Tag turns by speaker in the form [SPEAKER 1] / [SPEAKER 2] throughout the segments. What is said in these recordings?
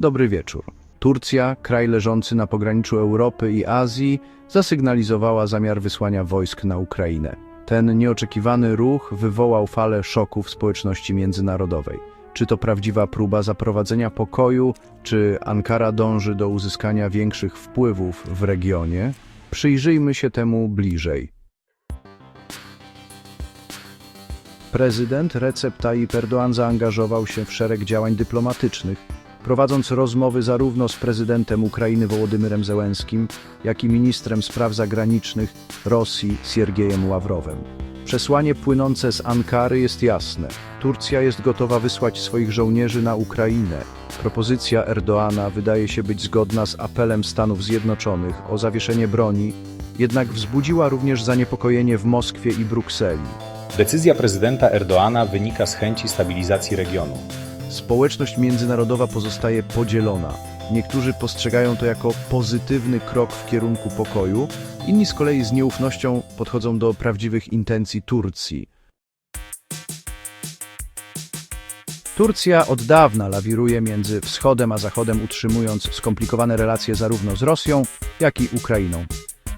[SPEAKER 1] Dobry wieczór. Turcja, kraj leżący na pograniczu Europy i Azji, zasygnalizowała zamiar wysłania wojsk na Ukrainę. Ten nieoczekiwany ruch wywołał falę szoku w społeczności międzynarodowej. Czy to prawdziwa próba zaprowadzenia pokoju, czy Ankara dąży do uzyskania większych wpływów w regionie? Przyjrzyjmy się temu bliżej. Prezydent Recep Tayyip Erdoğan zaangażował się w szereg działań dyplomatycznych, prowadząc rozmowy zarówno z prezydentem Ukrainy Wołodymyrem Zełenskim, jak i ministrem spraw zagranicznych Rosji Siergiejem Ławrowem. Przesłanie płynące z Ankary jest jasne. Turcja jest gotowa wysłać swoich żołnierzy na Ukrainę. Propozycja Erdoana wydaje się być zgodna z apelem Stanów Zjednoczonych o zawieszenie broni, jednak wzbudziła również zaniepokojenie w Moskwie i Brukseli.
[SPEAKER 2] Decyzja prezydenta Erdoana wynika z chęci stabilizacji regionu.
[SPEAKER 1] Społeczność międzynarodowa pozostaje podzielona. Niektórzy postrzegają to jako pozytywny krok w kierunku pokoju, inni z kolei z nieufnością podchodzą do prawdziwych intencji Turcji. Turcja od dawna lawiruje między wschodem a zachodem, utrzymując skomplikowane relacje zarówno z Rosją, jak i Ukrainą.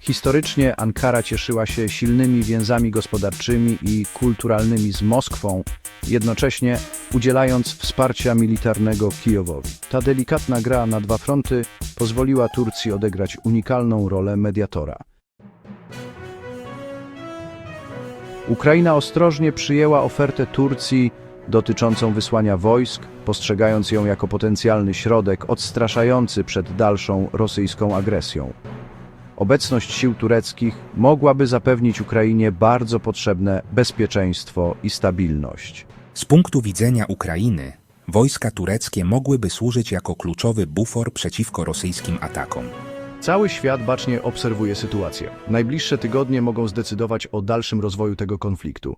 [SPEAKER 1] Historycznie Ankara cieszyła się silnymi więzami gospodarczymi i kulturalnymi z Moskwą, jednocześnie udzielając wsparcia militarnego Kijowowi. Ta delikatna gra na dwa fronty pozwoliła Turcji odegrać unikalną rolę mediatora. Ukraina ostrożnie przyjęła ofertę Turcji dotyczącą wysłania wojsk, postrzegając ją jako potencjalny środek odstraszający przed dalszą rosyjską agresją. Obecność sił tureckich mogłaby zapewnić Ukrainie bardzo potrzebne bezpieczeństwo i stabilność.
[SPEAKER 3] Z punktu widzenia Ukrainy, wojska tureckie mogłyby służyć jako kluczowy bufor przeciwko rosyjskim atakom.
[SPEAKER 1] Cały świat bacznie obserwuje sytuację. Najbliższe tygodnie mogą zdecydować o dalszym rozwoju tego konfliktu.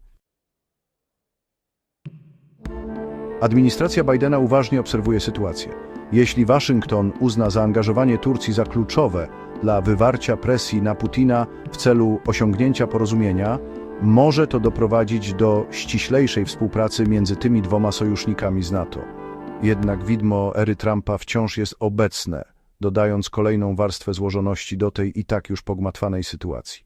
[SPEAKER 1] Administracja Bidena uważnie obserwuje sytuację. Jeśli Waszyngton uzna zaangażowanie Turcji za kluczowe dla wywarcia presji na Putina w celu osiągnięcia porozumienia, może to doprowadzić do ściślejszej współpracy między tymi dwoma sojusznikami z NATO. Jednak widmo ery Trumpa wciąż jest obecne, dodając kolejną warstwę złożoności do tej i tak już pogmatwanej sytuacji.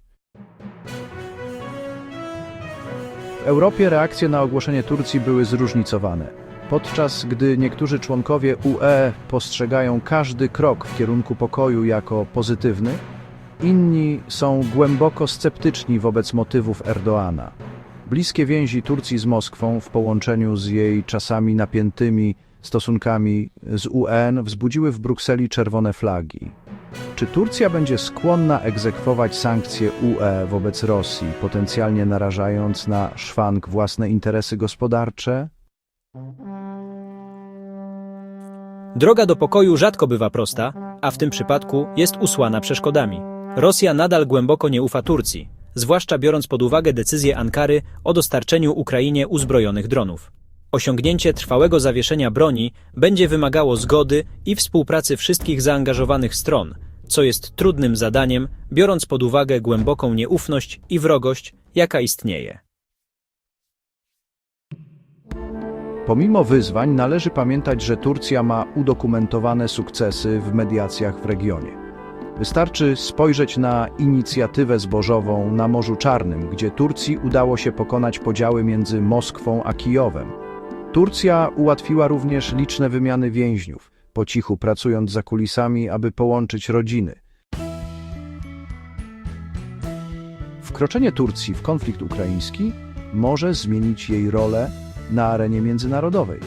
[SPEAKER 1] W Europie reakcje na ogłoszenie Turcji były zróżnicowane. Podczas gdy niektórzy członkowie UE postrzegają każdy krok w kierunku pokoju jako pozytywny, inni są głęboko sceptyczni wobec motywów Erdoana. Bliskie więzi Turcji z Moskwą w połączeniu z jej czasami napiętymi stosunkami z UN wzbudziły w Brukseli czerwone flagi. Czy Turcja będzie skłonna egzekwować sankcje UE wobec Rosji, potencjalnie narażając na szwank własne interesy gospodarcze?
[SPEAKER 4] Droga do pokoju rzadko bywa prosta, a w tym przypadku jest usłana przeszkodami. Rosja nadal głęboko nie ufa Turcji, zwłaszcza biorąc pod uwagę decyzję Ankary o dostarczeniu Ukrainie uzbrojonych dronów. Osiągnięcie trwałego zawieszenia broni będzie wymagało zgody i współpracy wszystkich zaangażowanych stron, co jest trudnym zadaniem, biorąc pod uwagę głęboką nieufność i wrogość, jaka istnieje.
[SPEAKER 1] Pomimo wyzwań należy pamiętać, że Turcja ma udokumentowane sukcesy w mediacjach w regionie. Wystarczy spojrzeć na inicjatywę zbożową na Morzu Czarnym, gdzie Turcji udało się pokonać podziały między Moskwą a Kijowem. Turcja ułatwiła również liczne wymiany więźniów, po cichu pracując za kulisami, aby połączyć rodziny. Wkroczenie Turcji w konflikt ukraiński może zmienić jej rolę na arenie międzynarodowej.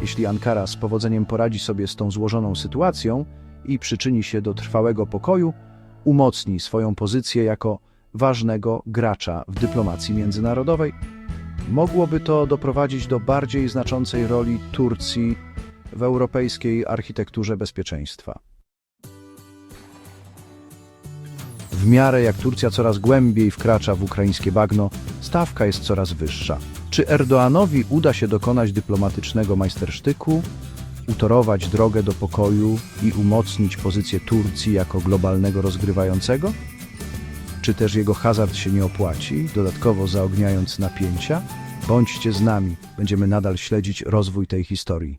[SPEAKER 1] Jeśli Ankara z powodzeniem poradzi sobie z tą złożoną sytuacją i przyczyni się do trwałego pokoju, umocni swoją pozycję jako ważnego gracza w dyplomacji międzynarodowej. Mogłoby to doprowadzić do bardziej znaczącej roli Turcji w europejskiej architekturze bezpieczeństwa. W miarę jak Turcja coraz głębiej wkracza w ukraińskie bagno, stawka jest coraz wyższa. Czy Erdoanowi uda się dokonać dyplomatycznego majstersztyku, utorować drogę do pokoju i umocnić pozycję Turcji jako globalnego rozgrywającego? Czy też jego hazard się nie opłaci, dodatkowo zaogniając napięcia? Bądźcie z nami, będziemy nadal śledzić rozwój tej historii.